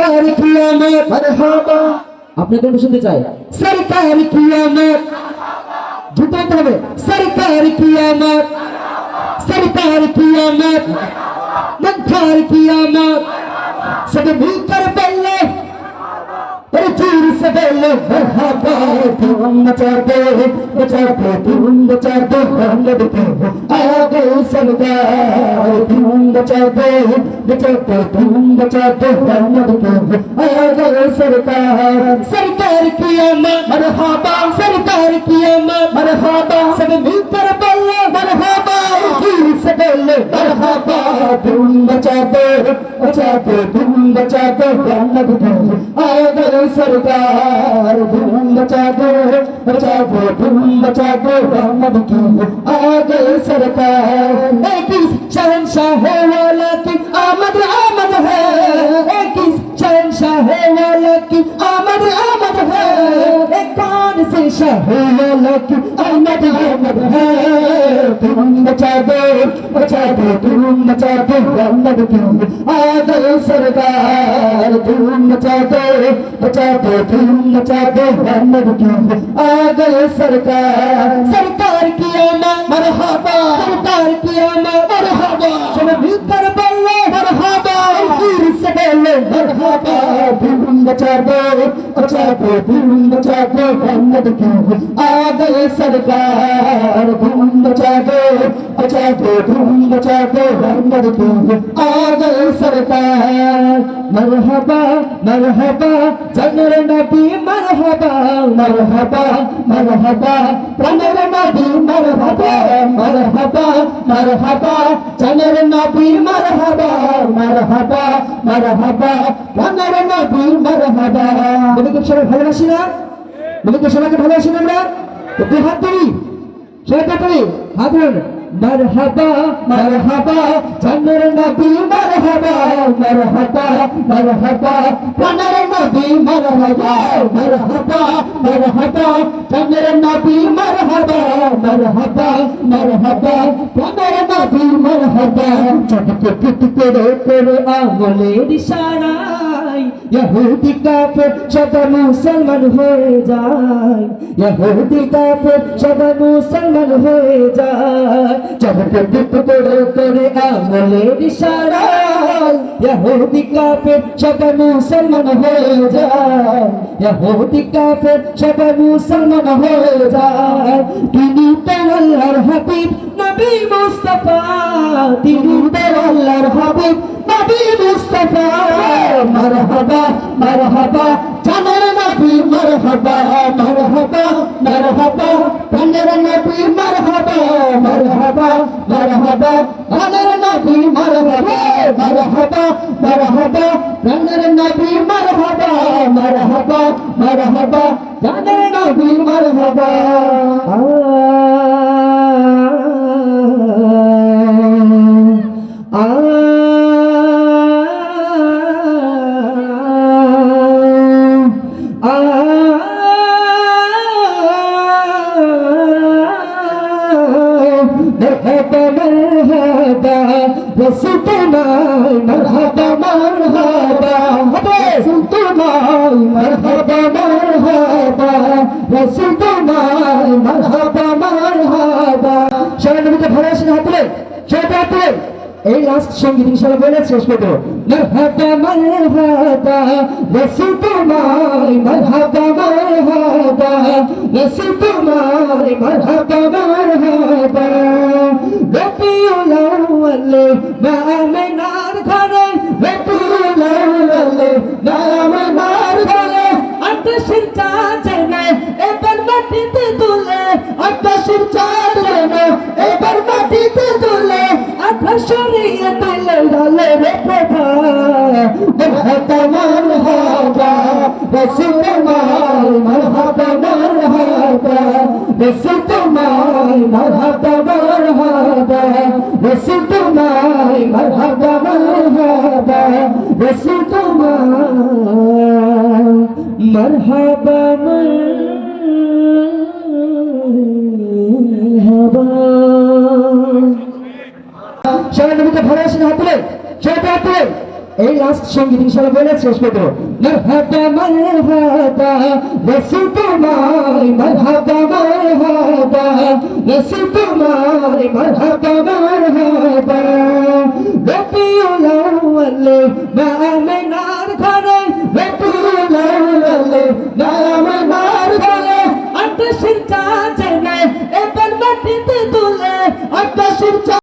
সরকার কিয়ামত মারহাবা আপনি কোনটা শুনতে চাই? সরকার কিয়ামত। দুটো হবে। সরকার কিয়ামত। সরকার কিয়ামত। মধ্যার কিয়ামত। সব ভূতর বল্লা সবেল বহাবা ধুম মচাতে মচাতে ধুম মচাতে বাংলাদেশে আগে সরদার ধুম মচাতে মচাতে ধুম মচাতে বাংলাদেশে আগে সরদার সরদার কি আমার হাবা সরদার সব মিলকর বল্লা মরহাবা आमद मरहबा सरकार की आमद मरहबा सब मिलकर बोले मरहबा चूर से बोले मरहबा तुम मचा दो मचा दो तुम मचा दो मोहम्मद को आगे सरकार तुम बचा दो बचा दो तुम बचा दो मोहम्मद की आगे सरकार एक इस शहनशाह वाला की आमद आमद है एक इस शहनशाह वाला की आमद आमद है आगे सरकार तुम बचा दो बचा दो, तुम बचा दो। आगे सरकार सरकार की आमद मरहबा। सरकार की आमद मरहबा। चलो मिलकर बोलो मरहबा। तीर से बोलो, मरहबा। बचा दो बचा दो तुम बचा दो मोहम्मद की आगे सरकार तुम बचा दो बचा दो तुम बचा दो मोहम्मद की आगे सरकार मरहबा मरहबा जनर नबी मरहबा मरहबा मरहबा मरहबा মারহাবা মারহাবা চনের নবী মারহাবা মারহাবা মারহাবা চনের নবী মারহাবা। বলি তো সবাই ভালোবাসি না? বলি তো সবাইকে ভালোবাসি না আমরা? তো হাত ধরি সবাই হাত ধরি হাত ধরুন। মারহাবা মারহাবা জানার নবী মারহাবা মারহাবা মারহাবা জানার নবী মারহাবা মারহাবা মারহাবা জানার নবী মারহাবা মারহাবা মারহাবা জানার নবী মারহাবা চটকে পিট করে করে আমলের ইশারা ইহুদি কাফের সদা মুসলমান হয়ে যায়। ইহুদি কাফের সদা মুসলমান হয়ে যায়। চটকে পিট করে করে আমলের ইশারায় ইহুদি কাফের সদা মুসলমান হয়ে যায়। ইহুদি কাফের সদা মুসলমান হয়ে যায়। তিনি তো আল্লাহর মারহাবা জানের নবী মারহাবা মারহাবা মারহাবা জানের নবী মারহাবা আ সুলতানাই মারহাবা মারহাবা। হবে। সুলতানাই মারহাবা মারহাবা। সুলতানাই মারহাবা মারহাবা। সবাই নবীকে ভালোবাসেন হাত তুলে সবাই হাত তুলে। এই লাস্ট সংগীত ইনশাল্লাহ বলে শেষ করব মারহাবা মারহাবা। রসুল তোমায় মারহাবা মারহাবা। রসুল তোমায় মারহাবা মারহাবা। আউয়াল মা আমিনার ঘরে রবিউল আউয়াল মা আমিনার ঘরে। আকাশের চাঁদনে এবার মাটিতে তুলে, আকাশের চাঁদনে এবার মাটিতে তুলে আকাশ সরিয়ে দিলে ডালে রে প্রভা মরহাবা মরহাবা রসুল তোমার মরহাবা মরহাবা রসুল মরহাবা মরহাবা। রসুল তোমার মরহাবা মরহাবা, রসুল তোমার মরহাবা মরহাবা। সবাই নবীকে ভালোবাসেন হাত? তুলে সবাই হাত। তুলে এই লাস্ট সংগীত ইনশাআল্লাহ বলে শেষ করব মারহাবা মারহাবা তোমার মারহাবা মারহাবা রসুল তোমার মারহাবা মারহাবা রবিউল আউয়াল মা আমিনার ঘরে রবিউল আউয়াল মা